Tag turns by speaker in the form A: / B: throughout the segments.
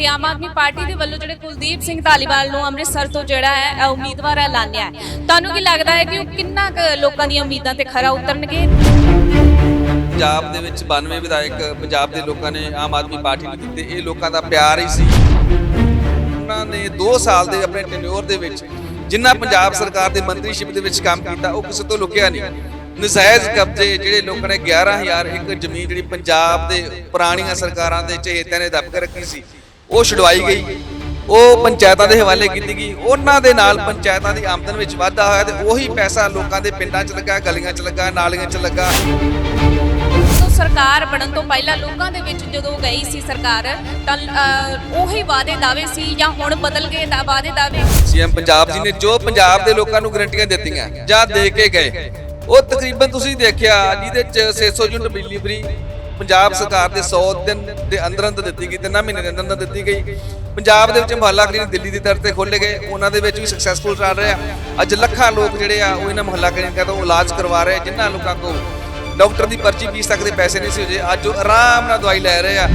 A: ਤੇ ਆਮ ਆਦਮੀ ਪਾਰਟੀ ਦੇ ਵੱਲੋਂ ਜਿਹੜੇ ਕੁਲਦੀਪ ਸਿੰਘ ਧਾਲੀਵਾਲ ਨੂੰ ਅੰਮ੍ਰਿਤਸਰ ਤੋਂ ਜਿਹੜਾ ਹੈ ਉਮੀਦਵਾਰ ਐਲਾਨਿਆ ਹੈ। ਤੁਹਾਨੂੰ ਕੀ ਲੱਗਦਾ ਹੈ ਕਿ ਉਹ ਕਿੰਨਾ ਲੋਕਾਂ ਦੀਆਂ ਉਮੀਦਾਂ ਤੇ ਖਰਾ ਉਤਰਨਗੇ?
B: ਪੰਜਾਬ ਦੇ ਵਿੱਚ 92 ਵਿਧਾਇਕ ਪੰਜਾਬ ਦੇ ਲੋਕਾਂ ਨੇ ਆਮ ਆਦਮੀ ਪਾਰਟੀ ਨੂੰ ਦਿੱਤੇ। ਇਹ ਲੋਕਾਂ ਦਾ ਪਿਆਰ ਹੀ ਸੀ। ਉਹਨਾਂ ਨੇ 2 ਸਾਲ ਦੇ ਆਪਣੇ ਟੈਨਿਓਰ ਦੇ ਵਿੱਚ ਜਿੰਨਾ ਪੰਜਾਬ ਸਰਕਾਰ ਦੇ ਮੰਤਰੀਸ਼ਿਪ ਦੇ ਵਿੱਚ ਕੰਮ ਕੀਤਾ, ਉਹ ਕਿਸੇ ਤੋਂ ਲੁਕਿਆ ਨਹੀਂ। ਨਜਾਇਜ਼ ਕਬਜ਼ੇ ਜਿਹੜੇ ਲੋਕਾਂ ਨੇ 11000 ਏਕੜ ਜ਼ਮੀਨ ਜਿਹੜੀ ਪੰਜਾਬ ਦੇ ਪੁਰਾਣੀਆਂ ਸਰਕਾਰਾਂ ਦੇ ਚਹੇਤਿਆਂ ਨੇ ਦੱਬ ਕੇ ਰੱਖੀ ਸੀ ਉਹ ਛੁਡਵਾਈ ਗਈ। ਉਹ ਪੰਚਾਇਤਾਂ ਦੇ ਹਵਾਲੇ ਕੀਤੀ ਗਈ। ਉਹਨਾਂ ਦੇ ਨਾਲ ਪੰਚਾਇਤਾਂ ਦੀ ਆਮਦਨ ਵਿੱਚ ਵਾਧਾ ਹੋਇਆ ਤੇ ਉਹੀ ਪੈਸਾ ਲੋਕਾਂ ਦੇ ਪਿੰਡਾਂ 'ਚ ਲੱਗਾ ਗਲੀਆਂ 'ਚ ਲੱਗਾ ਨਾਲੀਆਂ 'ਚ ਲੱਗਾ।
A: ਸਰਕਾਰ ਬਣਨ ਤੋਂ ਪਹਿਲਾਂ ਲੋਕਾਂ ਦੇ ਵਿੱਚ ਜਦੋਂ ਗਈ ਸੀ ਸਰਕਾਰ ਤਾਂ ਉਹੀ ਵਾਅਦੇ ਦਾਅਵੇ ਸੀ ਜਾਂ ਹੁਣ ਬਦਲ ਗਏ ਦਾ ਵਾਅਦੇ ਦਾਅਵੇ?
B: ਸੀਐਮ ਪੰਜਾਬ ਜੀ ਨੇ ਜੋ ਪੰਜਾਬ ਦੇ ਲੋਕਾਂ ਨੂੰ ਗਰੰਟੀਆਂ ਦਿੱਤੀਆਂ ਜਾਂ ਦੇ ਕੇ ਗਏ ਉਹ ਤਕਰੀਬਨ ਤੁਸੀਂ ਦੇਖਿਆ ਜਿਹਦੇ ਚ 600 ਯੂਨਿਟ ਬਿਜਲੀ ਫਰੀ ਪੰਜਾਬ ਸਰਕਾਰ ਦੇ 100 ਦਿਨ ਦੇ ਅੰਦਰ ਅੰਦਰ ਦਿੱਤੀ ਗਈ, ਤਿੰਨਾਂ ਮਹੀਨੇ ਦੇ ਅੰਦਰ ਅੰਦਰ ਦਿੱਤੀ ਗਈ। ਪੰਜਾਬ ਦੇ ਵਿੱਚ ਮੁਹੱਲਾ ਕਲੀਨਿਕ ਦਿੱਲੀ ਦੀ ਦਰ ਤੇ ਖੋਲੇ ਗਏ, ਉਹਨਾਂ ਦੇ ਵਿੱਚ ਵੀ ਸਕਸੈਸਫੁਲ ਚੱਲ ਰਿਹਾ। ਅੱਜ ਲੱਖਾਂ ਲੋਕ ਜਿਹੜੇ ਆ, ਉਹ ਇਹਨਾਂ ਮੁਹੱਲਾ ਕਲੀਨਿਕਾਂ ਤੋਂ ਇਲਾਜ ਕਰਵਾ ਰਹੇ, ਜਿਨ੍ਹਾਂ ਲੋਕਾਂ ਕੋਲ ਡਾਕਟਰ ਦੀ ਪਰਚੀ ਫੀਸ ਤੱਕ ਦੇ ਪੈਸੇ ਨਹੀਂ ਸੀ ਹੋਜੇ। ਅੱਜ ਉਹ ਆਰਾਮ ਨਾਲ ਦਵਾਈ ਲੈ ਰਹੇ ਆ।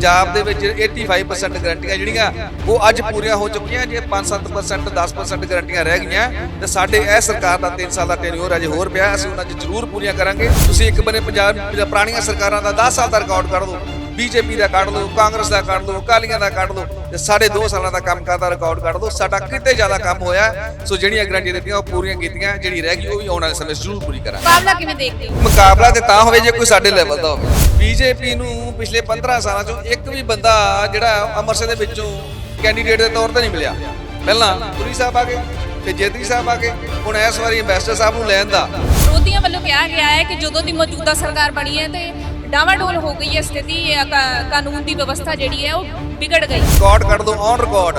B: ਪੰਜਾਬ ਦੇ ਵਿੱਚ 85% ਗਰੰਟੀਆਂ ਜਿਹੜੀਆਂ ਉਹ ਅੱਜ ਪੂਰੀਆਂ ਹੋ ਚੁੱਕੀਆਂ। ਜੇ 5-7% 10% ਗਰੰਟੀਆਂ ਰਹਿ ਗਈਆਂ, ਤੇ ਸਾਡੇ ਇਹ ਸਰਕਾਰ ਦਾ 3 ਸਾਲ ਦਾ ਟੈਨਿਓਰ ਅਜੇ ਹੋਰ ਪਿਆ। ਅਸੀਂ ਉਹਨਾਂ 'ਚ ਜ਼ਰੂਰ ਪੂਰੀਆਂ ਕਰਾਂਗੇ। ਤੁਸੀਂ ਇੱਕ ਬੰਨੇ ਪੰਜਾਬ ਪੁਰਾਣੀਆਂ ਸਰਕਾਰਾਂ ਦਾ 10 ਸਾਲ ਦਾ ਰਿਕਾਰਡ ਕੱਢ ਦਿਓ ਬੀਜੇਪੀ ਦਾ ਕੱਢ ਲਓ, ਕਾਂਗਰਸ ਦਾ ਕੱਢ ਲਓ, ਅਕਾਲੀਆਂ ਦਾ ਕੱਢ ਲਓ। ਤੇ ਸਾਡੇ 2 ਸਾਲਾਂ ਦਾ ਕੰਮ ਕਰਦਾ ਰਿਕਾਰਡ ਕੱਢ ਦਿਓ ਸਾਡਾ ਕਿਤੇ ਜ਼ਿਆਦਾ ਕੰਮ ਹੋਇਆ। ਸੋ ਜਿਹੜੀਆਂ ਗਰੰਟੀਆਂ ਦਿੱਤੀਆਂ ਉਹ ਪੂਰੀਆਂ ਕੀਤੀਆਂ ਜਿਹੜੀ ਰਹਿ ਗਈ ਉਹ ਵੀ ਆਉਣ ਵਾਲੇ ਸਮੇਂ ਜ਼ਰੂਰ ਪੂਰੀ ਕਰਾਂਗੇ।
A: ਮੁਕਾਬਲਾ ਕਿਵੇਂ ਦੇਖਦੇ ਹੋ?
B: ਮੁਕਾਬਲਾ ਤੇ ਤਾਂ ਹੋਵੇ ਜੇ ਕੋਈ ਸਾਡੇ ਲੈਵਲ ਦਾ ਹੋਵੇ। ਬੀਜੇਪੀ ਨੂੰ ਪਿਛਲੇ 15 ਸਾਲਾਂ ਚੋਂ ਇੱਕ ਵੀ ਬੰਦਾ ਜਿਹੜਾ ਅੰਮ੍ਰਿਤਸਰ ਦੇ ਵਿੱਚੋਂ ਕੈਂਡੀਡੇਟ ਦੇ ਤੌਰ ਤੇ ਨਹੀਂ ਮਿਲਿਆ। ਪਹਿਲਾਂ ਪੁਰੀ ਸਾਹਿਬ ਆ ਗਏ ਫਿਰ ਜੇਤਰੀ ਸਾਹਿਬ ਆ ਗਏ ਹੁਣ ਇਸ ਵਾਰੀ ਐਮਬੈਸਡਰ ਸਾਹਿਬ ਨੂੰ ਲੈਣ ਦਾ।
A: ਵਿਰੋਧੀਆਂ ਵੱਲੋਂ ਕਿਹਾ ਗਿਆ ਹੈ ਕਿ ਜਦੋਂ ਦੀ ਮੌਜੂਦਾ ਸਰਕਾਰ ਬਣੀ ਹੈ ਤੇ ਡਾਵਾਡੋਲ ਹੋ ਗਈ ਹੈ ਸਥਿਤੀ ਕਾਨੂੰਨ ਦੀ ਵਿਵਸਥਾ ਜਿਹੜੀ ਹੈ ਉਹ ਵਿਗੜ ਗਈ।
B: ਰਿਕਾਰਡ ਕੱਢ ਦੋ ਔਨ ਰਿਕਾਰਡ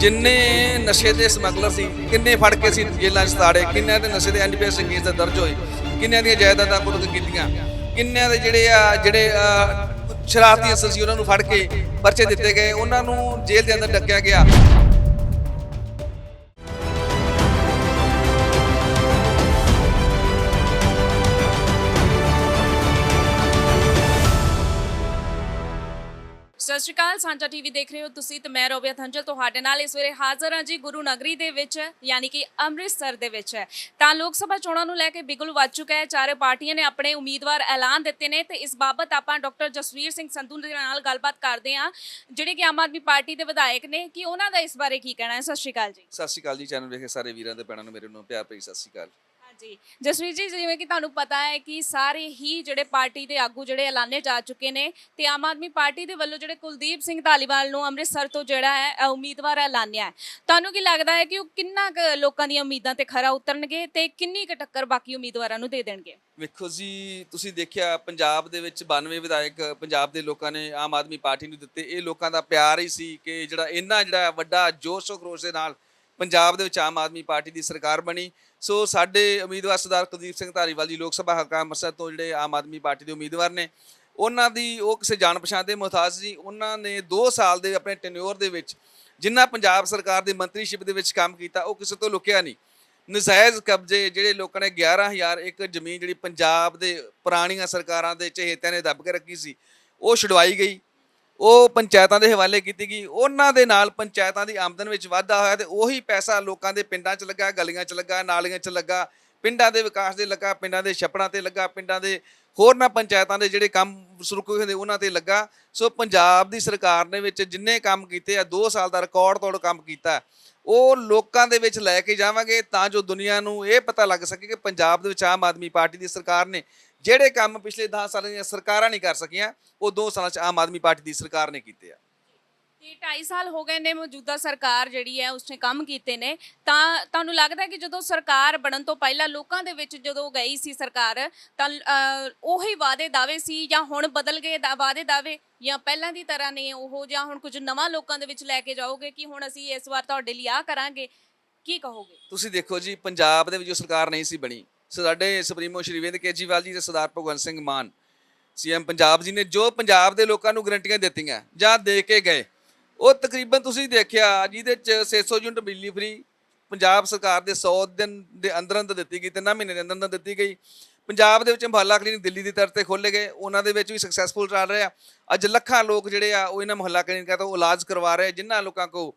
B: ਜਿੰਨੇ ਨਸ਼ੇ ਦੇ ਸਮਗਲਰ ਸੀ, ਕਿੰਨੇ ਫੜ ਕੇ ਸੀ ਜੇਲ੍ਹਾਂ 'ਚ ਤਾੜੇ, ਕਿੰਨਿਆਂ ਦੇ ਨਸ਼ੇ ਦੇ ਐਨਡੀਪੀਐਸ ਕੇਸ ਦਾ ਦਰਜ ਹੋਏ, ਕਿੰਨਿਆਂ ਦੀਆਂ ਜਾਇਦਾਦਾਂ ਕੁਰਕ ਕੀਤੀਆਂ, ਕਿੰਨਿਆਂ ਦੇ ਜਿਹੜੇ ਆ, ਜਿਹੜੇ ਸ਼ਰਾਰਤੀ ਅਸਲ ਸੀ, ਉਹਨਾਂ ਨੂੰ ਫੜ ਕੇ ਪਰਚੇ ਦਿੱਤੇ ਗਏ, ਉਹਨਾਂ ਨੂੰ ਜੇਲ੍ਹ ਦੇ ਅੰਦਰ ਡੱਕਿਆ ਗਿਆ।
A: ਸਤਿ ਸ਼੍ਰੀ ਅਕਾਲ, ਸਾਂਝਾ ਟੀਵੀ ਦੇਖ ਰਹੇ ਹੋ ਤੁਸੀਂ ਤੇ ਮੈਂ ਰੋਬਿਆ ਥੰਜਲ ਤੁਹਾਡੇ ਨਾਲ ਇਸ ਵੇਲੇ ਹਾਜ਼ਰ ਹਾਂ ਜੀ ਗੁਰੂ ਨਗਰੀ ਦੇ ਵਿੱਚ, ਯਾਨੀ ਕਿ ਅੰਮ੍ਰਿਤਸਰ ਦੇ ਵਿੱਚ। ਹੈ ਤਾਂ ਲੋਕ ਸਭਾ ਚੋਣਾਂ ਨੂੰ ਲੈ ਕੇ ਬਿਗਲ ਵੱਜ ਚੁੱਕਾ ਹੈ, ਚਾਰੇ ਪਾਰਟੀਆਂ ਨੇ ਆਪਣੇ ਉਮੀਦਵਾਰ ਐਲਾਨ ਦਿੱਤੇ ਨੇ ਤੇ ਇਸ ਬਾਬਤ ਆਪਾਂ ਡਾਕਟਰ ਜਸਵੀਰ ਸਿੰਘ ਸੰਧੂ ਦੇ ਨਾਲ ਗੱਲਬਾਤ ਕਰਦੇ ਹਾਂ, ਜਿਹੜੇ ਕਿ ਆਮ ਆਦਮੀ ਪਾਰਟੀ ਦੇ ਵਿਧਾਇਕ ਨੇ। ਕਿ ਉਹਨਾਂ ਦਾ ਇਸ ਬਾਰੇ ਕੀ ਕਹਿਣਾ ਹੈ? ਸਤਿ ਸ਼੍ਰੀ ਅਕਾਲ ਜੀ।
B: ਸਤਿ ਸ਼੍ਰੀ ਅਕਾਲ ਜੀ, ਚੈਨਲ ਵੇਖੇ ਸਾਰੇ ਵੀਰਾਂ ਦੇ ਭੈਣਾਂ ਨੂੰ, ਮੇਰੇ ਨੂੰ ਪਿਆਰ ਭਰੀ ਸਤਿ ਸ਼੍ਰੀ ਅਕਾਲ।
A: ਹਾਂਜੀ। ਜਸਵੀਰ ਜੀ, ਜਿਵੇਂ ਕਿ ਤੁਹਾਨੂੰ ਪਤਾ ਹੈ ਕਿ ਸਾਰੇ ਹੀ ਜਿਹੜੇ ਪਾਰਟੀ ਦੇ ਆਗੂ ਜਿਹੜੇ ਐਲਾਨੇ ਜਾ ਚੁੱਕੇ ਨੇ ਤੇ ਆਮ ਆਦਮੀ ਪਾਰਟੀ ਦੇ ਵੱਲੋਂ ਜਿਹੜੇ ਕੁਲਦੀਪ ਸਿੰਘ ਧਾਲੀਵਾਲ ਨੂੰ ਅੰਮ੍ਰਿਤਸਰ ਤੋਂ ਜਿਹੜਾ ਹੈ ਉਮੀਦਵਾਰ ਐਲਾਨਿਆ ਹੈ। ਤੁਹਾਨੂੰ ਕੀ ਲੱਗਦਾ ਹੈ ਕਿ ਉਹ ਕਿੰਨਾ ਲੋਕਾਂ ਦੀਆਂ ਉਮੀਦਾਂ ਤੇ ਖਰਾ ਉਤਰਨਗੇ ਤੇ ਕਿੰਨੀ ਕੁ ਟੱਕਰ ਬਾਕੀ ਉਮੀਦਵਾਰਾਂ ਨੂੰ ਦੇ ਦੇਣਗੇ?
B: ਵੇਖੋ ਜੀ, ਤੁਸੀਂ ਦੇਖਿਆ ਪੰਜਾਬ ਦੇ ਵਿੱਚ 92 ਵਿਧਾਇਕ ਪੰਜਾਬ ਦੇ ਲੋਕਾਂ ਨੇ ਆਮ ਆਦਮੀ ਪਾਰਟੀ ਨੂੰ ਦਿੱਤੇ। ਇਹ ਲੋਕਾਂ ਦਾ ਪਿਆਰ ਹੀ ਸੀ ਕਿ ਜਿਹੜਾ ਇੰਨਾ ਜਿਹੜਾ ਵੱਡਾ ਜੋਸ਼ ਖਰੋਸ਼ ਦੇ ਨਾਲ ਪੰਜਾਬ ਦੇ ਵਿੱਚ ਆਮ ਆਦਮੀ ਪਾਰਟੀ ਦੀ ਸਰਕਾਰ ਬਣੀ। ਸੋ ਸਾਡੇ ਉਮੀਦਵਾਰ ਸਰਦਾਰ ਕੁਲਦੀਪ ਸਿੰਘ ਧਾਰੀਵਾਲ ਜੀ ਲੋਕ ਸਭਾ ਹਲਕਾ ਅੰਮ੍ਰਿਤਸਰ ਤੋਂ ਜਿਹੜੇ ਆਮ ਆਦਮੀ ਪਾਰਟੀ ਦੇ ਉਮੀਦਵਾਰ ਨੇ, ਉਹਨਾਂ ਦੀ ਉਹ ਕਿਸੇ ਜਾਣ ਪਛਾਣ ਦੇ ਮੁਹਤਾਜ ਜੀ, ਉਹਨਾਂ ਨੇ 2 ਸਾਲ ਦੇ ਆਪਣੇ ਟੈਨਿਓਰ ਦੇ ਵਿੱਚ ਜਿੰਨਾ ਪੰਜਾਬ ਸਰਕਾਰ ਦੀ ਮੰਤਰੀਸ਼ਿਪ ਦੇ ਵਿੱਚ ਕੰਮ ਕੀਤਾ, ਉਹ ਕਿਸੇ ਤੋਂ ਲੁਕਿਆ ਨਹੀਂ। ਨਜਾਇਜ਼ ਕਬਜ਼ੇ ਜਿਹੜੇ ਲੋਕਾਂ ਨੇ 11000 ਏਕੜ ਜ਼ਮੀਨ ਜਿਹੜੀ ਪੰਜਾਬ ਦੇ ਪੁਰਾਣੀਆਂ ਸਰਕਾਰਾਂ ਦੇ ਚਹੇਤਿਆਂ ਨੇ ਦੱਬ ਕੇ ਰੱਖੀ ਸੀ, ਉਹ ਛੁਡਵਾਈ ਗਈ। ਉਹ ਪੰਚਾਇਤਾਂ ਦੇ ਹਵਾਲੇ ਕੀਤੀ ਗਈ। ਉਹਨਾਂ ਦੇ ਨਾਲ ਪੰਚਾਇਤਾਂ ਦੀ ਆਮਦਨ ਵਿੱਚ ਵਾਧਾ ਹੋਇਆ ਤੇ ਉਹੀ ਪੈਸਾ ਲੋਕਾਂ ਦੇ ਪਿੰਡਾਂ 'ਚ ਲੱਗਾ, ਗਲੀਆਂ 'ਚ ਲੱਗਾ, ਨਾਲੀਆਂ 'ਚ ਲੱਗਾ, ਪਿੰਡਾਂ ਦੇ ਵਿਕਾਸ ਦੇ ਲੱਗਾ, ਪਿੰਡਾਂ ਦੇ ਛੱਪੜਾਂ ਤੇ ਲੱਗਾ, ਪਿੰਡਾਂ ਦੇ ਹੋਰਨਾਂ ਪੰਚਾਇਤਾਂ ਦੇ ਜਿਹੜੇ ਕੰਮ ਸ਼ੁਰੂ ਹੋਏ ਹੁੰਦੇ ਉਹਨਾਂ ਤੇ ਲੱਗਾ। ਸੋ ਪੰਜਾਬ ਦੀ ਸਰਕਾਰ ਨੇ ਵਿੱਚ ਜਿੰਨੇ ਕੰਮ ਕੀਤੇ ਆ 2 ਸਾਲ ਦਾ ਰਿਕਾਰਡ ਤੋੜ ਕੰਮ ਕੀਤਾ। ਉਹ ਲੋਕਾਂ ਦੇ ਵਿੱਚ ਲੈ ਕੇ ਜਾਵਾਂਗੇ ਤਾਂ ਜੋ ਦੁਨੀਆ ਨੂੰ ਇਹ ਪਤਾ ਲੱਗ ਸਕੇ ਕਿ ਪੰਜਾਬ ਦੇ ਵਿੱਚ ਆਮ ਆਦਮੀ ਪਾਰਟੀ ਦੀ ਸਰਕਾਰ ਨੇ ਜਿਹੜੇ ਕੰਮ ਪਿਛਲੇ 10 ਸਾਲਾਂ ਦੀਆਂ ਸਰਕਾਰਾਂ ਨਹੀਂ ਕਰ ਸਕੀਆਂ ਉਹ 2 ਸਾਲਾਂ 'ਚ ਆਮ ਆਦਮੀ ਪਾਰਟੀ ਦੀ ਸਰਕਾਰ ਨੇ ਕੀਤੇ ਆ।
A: ਤੇ 2.5 ਸਾਲ ਹੋ ਗਏ ਨੇ ਮੌਜੂਦਾ ਸਰਕਾਰ ਜਿਹੜੀ ਹੈ ਉਸਨੇ ਕੰਮ ਕੀਤੇ ਨੇ। ਤਾਂ ਤੁਹਾਨੂੰ ਲੱਗਦਾ ਕਿ ਜਦੋਂ ਸਰਕਾਰ ਬਣਨ ਤੋਂ ਪਹਿਲਾਂ ਲੋਕਾਂ ਦੇ ਵਿੱਚ ਜਦੋਂ ਗਈ ਸੀ ਸਰਕਾਰ ਤਾਂ ਉਹੀ ਵਾਅਦੇ ਦਾਅਵੇ ਸੀ ਜਾਂ ਹੁਣ ਬਦਲ ਗਏ ਵਾਅਦੇ ਦਾਅਵੇ ਜਾਂ ਪਹਿਲਾਂ ਦੀ ਤਰ੍ਹਾਂ ਨੇ ਉਹ ਜਾਂ ਹੁਣ ਕੁਝ ਨਵਾਂ ਲੋਕਾਂ ਦੇ ਵਿੱਚ ਲੈ ਕੇ ਜਾਓਗੇ ਕਿ ਹੁਣ ਅਸੀਂ ਇਸ ਵਾਰ ਤੁਹਾਡੇ ਲਈ ਆ ਕਰਾਂਗੇ? ਕੀ ਕਹੋਗੇ?
B: ਤੁਸੀਂ ਦੇਖੋ ਜੀ ਪੰਜਾਬ ਦੇ ਵਿੱਚ ਜੋ ਸਰਕਾਰ ਨਹੀਂ ਸੀ ਬਣੀ ਸਾਡੇ ਸੁਪਰੀਮੋ ਸ਼੍ਰੀ ਅਰਵਿੰਦ ਕੇਜਰੀਵਾਲ ਜੀ ਤੇ ਸਰਦਾਰ ਭਗਵੰਤ ਸਿੰਘ ਮਾਨ ਸੀਐਮ ਪੰਜਾਬ ਜੀ ਨੇ ਜੋ ਪੰਜਾਬ ਦੇ ਲੋਕਾਂ ਨੂੰ ਗਰੰਟੀਆਂ ਦਿੱਤੀਆਂ ਜਾਂ ਦੇ ਕੇ ਗਏ, ਉਹ ਤਕਰੀਬਨ ਤੁਸੀਂ ਦੇਖਿਆ ਜਿਹਦੇ ਚ 600 ਯੂਨਿਟ ਬਿਜਲੀ ਫਰੀ ਪੰਜਾਬ ਸਰਕਾਰ ਦੇ 100 ਦਿਨ ਦੇ ਅੰਦਰ ਅੰਦਰ ਦਿੱਤੀ ਗਈ, ਤਿੰਨਾਂ ਮਹੀਨੇ ਦੇ ਅੰਦਰ ਅੰਦਰ ਦਿੱਤੀ ਗਈ। ਪੰਜਾਬ ਦੇ ਵਿੱਚ ਮੁਹੱਲਾ ਕਲੀਨਿਕ ਦਿੱਲੀ ਦੀ ਤਰਫ ਤੇ ਖੋਲੇ ਗਏ, ਉਹਨਾਂ ਦੇ ਵਿੱਚ ਵੀ ਸਕਸੈਸਫੁਲ ਚੱਲ ਰਿਹਾ। ਅੱਜ ਲੱਖਾਂ ਲੋਕ ਜਿਹੜੇ ਆ ਉਹ ਇਹਨਾਂ ਮੁਹੱਲਾ ਕਲੀਨਿਕਾਂ ਤੋਂ ਇਲਾਜ ਕਰਵਾ ਰਹੇ ਆ ਜਿਨ੍ਹਾਂ ਲੋਕਾਂ ਕੋ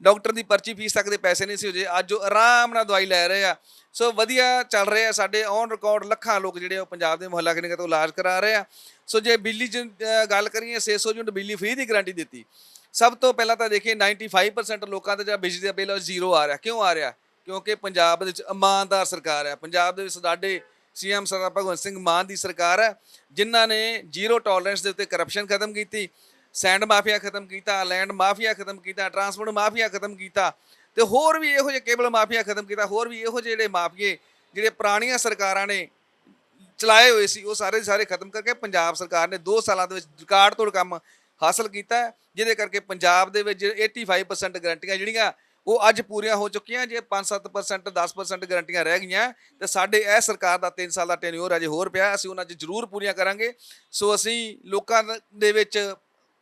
B: ਡਾਕਟਰ ਦੀ ਪਰਚੀ ਫੀਸ ਤੱਕ ਦੇ ਪੈਸੇ ਨਹੀਂ ਸੀ ਹੋਜੇ। ਅੱਜ ਉਹ ਆਰਾਮ ਨਾਲ ਦਵਾਈ ਲੈ ਰਹੇ ਆ। ਸੋ ਵਧੀਆ ਚੱਲ ਰਿਹਾ ਸਾਡੇ ਔਨ ਰਿਕਾਰਡ ਲੱਖਾਂ ਲੋਕ ਜਿਹੜੇ ਆ ਉਹ ਪੰਜਾਬ ਦੇ ਮੁਹੱਲਾ ਕਲੀਨਿਕਾਂ ਤੋਂ ਇਲਾਜ ਕਰਾ ਰਹੇ ਆ। ਸੋ ਜੇ ਬਿਜਲੀ 'ਚ ਗੱਲ ਕਰੀਏ 600 ਯੂਨਿਟ ਬਿਜਲੀ ਫ੍ਰੀ ਦੀ ਗਾਰੰਟੀ ਦਿੱਤੀ। ਸਭ ਤੋਂ ਪਹਿਲਾਂ ਤਾਂ ਦੇਖੀਏ 95% ਲੋਕਾਂ ਦਾ ਜਿਹੜਾ ਬਿਜਲੀ ਦਾ ਬਿੱਲ ਉਹ ਜ਼ੀਰੋ ਆ ਰਿਹਾ। ਕਿਉਂ ਆ ਰਿਹਾ? ਕਿਉਂਕਿ ਪੰਜਾਬ ਦੇ ਵਿੱਚ ਇਮਾਨਦਾਰ ਸਰਕਾਰ ਹੈ ਪੰਜਾਬ ਦੇ ਵਿੱਚ ਸਾਡੇ ਸੀਐਮ ਸਰਦਾਰ ਭਗਵੰਤ ਸਿੰਘ ਮਾਨ ਦੀ ਸਰਕਾਰ ਹੈ ਜਿਨ੍ਹਾਂ ਨੇ ਜ਼ੀਰੋ ਟੋਲਰੈਂਸ ਦੇ ਉੱਤੇ ਕਰਪਸ਼ਨ ਖਤਮ ਕੀਤੀ। ਸੈਂਡ ਮਾਫੀਆ ਖਤਮ ਕੀਤਾ, ਲੈਂਡ ਮਾਫੀਆ ਖਤਮ ਕੀਤਾ ਟਰਾਂਸਪੋਰਟ ਮਾਫੀਆ ਖਤਮ ਕੀਤਾ, ਤੇ ਹੋਰ ਵੀ ਇਹੋ ਜਿਹੇ ਕੇਬਲ ਮਾਫੀਆ ਖਤਮ ਕੀਤਾ, ਹੋਰ ਵੀ ਇਹੋ ਜਿਹੇ ਜਿਹੜੇ ਮਾਫੀਏ, ਜਿਹੜੇ ਪੁਰਾਣੀਆਂ ਸਰਕਾਰਾਂ ਨੇ ਚਲਾਏ ਹੋਏ ਸੀ, ਉਹ ਸਾਰੇ ਸਾਰੇ ਖਤਮ ਕਰਕੇ ਪੰਜਾਬ ਸਰਕਾਰ ਨੇ 2 ਸਾਲਾਂ ਦੇ ਵਿੱਚ ਰਿਕਾਰਡ ਤੋੜ ਕੰਮ ਹਾਸਲ ਕੀਤਾ, ਜਿਹਦੇ ਕਰਕੇ ਪੰਜਾਬ ਦੇ ਵਿੱਚ 85% ਗਰੰਟੀਆਂ ਜਿਹੜੀਆਂ, ਉਹ ਅੱਜ ਪੂਰੀਆਂ ਹੋ ਚੁੱਕੀਆਂ, ਜੇ 5-7% 10% ਗਰੰਟੀਆਂ ਰਹਿ ਗਈਆਂ, ਤੇ ਸਾਡੇ ਇਹ ਸਰਕਾਰ ਦਾ 3 ਸਾਲ ਦਾ ਟੈਨਿਓਰ ਅਜੇ ਹੋਰ ਪਿਆ, ਅਸੀਂ ਉਹਨਾਂ 'ਚ ਜ਼ਰੂਰ ਪੂਰੀਆਂ ਕਰਾਂਗੇ, ਸੋ ਅਸੀਂ ਲੋਕਾਂ ਦੇ ਵਿੱਚ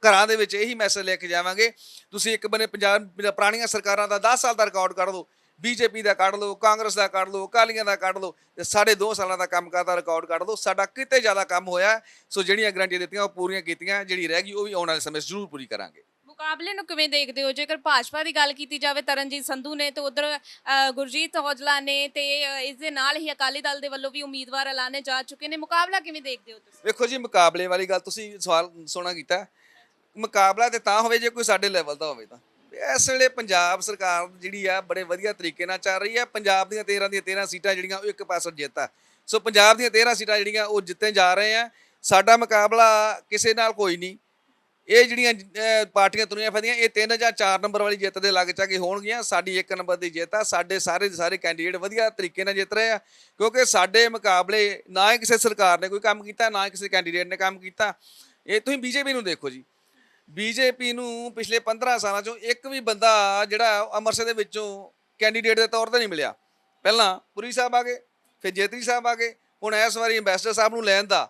B: ਘਰਾਂ ਦੇ ਵਿੱਚ ਇਹੀ ਮੈਸੇਜ ਲੈ ਕੇ ਜਾਵਾਂਗੇ। ਤੁਸੀਂ ਇੱਕ ਬੰਨੇ ਪੰਜਾਬ ਪੁਰਾਣੀਆਂ ਸਰਕਾਰਾਂ ਦਾ 10 ਸਾਲ ਦਾ ਰਿਕਾਰਡ ਕੱਢ ਦਿਓ ਬੀਜੇਪੀ ਦਾ ਕੱਢ ਲਓ ਕਾਂਗਰਸ ਦਾ ਕੱਢ ਲਓ ਅਕਾਲੀਆਂ ਦਾ ਕੱਢ ਲਓ ਤੇ ਸਾਡੇ 2 ਸਾਲਾਂ ਦਾ ਕੰਮ ਕਰਦਾ ਰਿਕਾਰਡ ਕੱਢ ਦਿਓ। ਸਾਡਾ ਕਿਤੇ ਜ਼ਿਆਦਾ ਕੰਮ ਹੋਇਆ ਸੋ ਜਿਹੜੀਆਂ ਗਰੰਟੀਆਂ ਦਿੱਤੀਆਂ ਉਹ ਪੂਰੀਆਂ ਕੀਤੀਆਂ ਜਿਹੜੀ ਰਹਿ ਗਈ ਉਹ ਵੀ ਆਉਣ ਵਾਲੇ ਸਮੇਂ 'ਚ ਜ਼ਰੂਰ ਪੂਰੀ ਕਰਾਂਗੇ।
A: ਮੁਕਾਬਲੇ ਨੂੰ ਕਿਵੇਂ ਦੇਖਦੇ ਹੋ? ਜੇਕਰ ਭਾਜਪਾ ਦੀ ਗੱਲ ਕੀਤੀ ਜਾਵੇ ਤਰਨਜੀਤ ਸੰਧੂ ਨੇ ਤੇ ਉਧਰ ਗੁਰਜੀਤ ਔਜਲਾ ਨੇ ਤੇ ਇਸ ਦੇ ਨਾਲ ਹੀ ਅਕਾਲੀ ਦਲ ਦੇ ਵੱਲੋਂ ਵੀ ਉਮੀਦਵਾਰ ਐਲਾਨੇ ਜਾ ਚੁੱਕੇ ਨੇ। ਮੁਕਾਬਲਾ ਕਿਵੇਂ ਦੇਖਦੇ ਹੋ ਤੁਸੀਂ?
B: ਵੇਖੋ ਜੀ ਮੁਕਾਬਲੇ ਵਾਲੀ ਗੱਲ ਤੁਸੀਂ ਸਵਾਲ ਸੋਹਣਾ ਕੀਤਾ। ਮੁਕਾਬਲਾ ਤੇ ਤਾਂ ਹੋਵੇ, ਜੇ ਕੋਈ ਸਾਡੇ ਲੈਵਲ ਦਾ ਹੋਵੇ ਤਾਂ। ਇਸ ਵੇਲੇ ਪੰਜਾਬ ਸਰਕਾਰ ਜਿਹੜੀ ਆ, ਬੜੇ ਵਧੀਆ ਤਰੀਕੇ ਨਾਲ ਚੱਲ ਰਹੀ ਹੈ ਪੰਜਾਬ ਦੀਆਂ 13 ਦੀਆਂ 13 ਸੀਟਾਂ ਜਿਹੜੀਆਂ, ਉਹ ਇੱਕ ਪਾਸੋਂ ਜਿੱਤ ਆ ਸੋ ਪੰਜਾਬ ਦੀਆਂ 13 ਸੀਟਾਂ ਜਿਹੜੀਆਂ, ਉਹ ਜਿੱਤੇ ਜਾ ਰਹੇ ਆ। ਸਾਡਾ ਮੁਕਾਬਲਾ ਕਿਸੇ ਨਾਲ ਕੋਈ ਨਹੀਂ। ਇਹ ਜਿਹੜੀਆਂ ਪਾਰਟੀਆਂ ਤੁਰੀਆਂ ਫਿਰਦੀਆਂ, ਇਹ 3 ਜਾਂ 4 ਨੰਬਰ ਵਾਲੀ ਜਿੱਤ ਦੇ ਲੱਗ ਚਾ ਹੋਣਗੀਆਂ। ਸਾਡੀ 1 ਨੰਬਰ ਦੀ ਜਿੱਤ ਆ। ਸਾਡੇ ਸਾਰੇ ਸਾਰੇ ਕੈਂਡੀਡੇਟ ਵਧੀਆ ਤਰੀਕੇ ਨਾਲ ਜਿੱਤ ਰਹੇ ਆ। ਕਿਉਂਕਿ ਸਾਡੇ ਮੁਕਾਬਲੇ, ਨਾ ਹੀ ਕਿਸੇ ਸਰਕਾਰ ਨੇ ਕੋਈ ਕੰਮ ਕੀਤਾ, ਨਾ ਕਿਸੇ ਕੈਂਡੀਡੇਟ ਨੇ ਕੰਮ ਕੀਤਾ। ਇਹ ਤੁਸੀਂ ਬੀਜੇਪੀ ਨੂੰ ਦੇਖੋ ਜੀ। ਬੀਜੇਪੀ ਨੂੰ ਪਿਛਲੇ 15 ਸਾਲਾਂ ਚੋਂ ਇੱਕ ਵੀ ਬੰਦਾ ਜਿਹੜਾ ਅੰਮ੍ਰਿਤਸਰ ਦੇ ਵਿੱਚੋਂ ਕੈਂਡੀਡੇਟ ਦੇ ਤੌਰ ਤੇ ਨਹੀਂ ਮਿਲਿਆ। ਪਹਿਲਾਂ ਪੁਰੀ ਸਾਹਿਬ ਆ ਗਏ, ਫਿਰ ਜੇਤਰੀ ਸਾਹਿਬ ਆ ਗਏ, ਹੁਣ ਇਸ ਵਾਰੀ ਐਮਬੈਸਡਰ ਸਾਹਿਬ ਨੂੰ ਲੈਣ ਦਾ,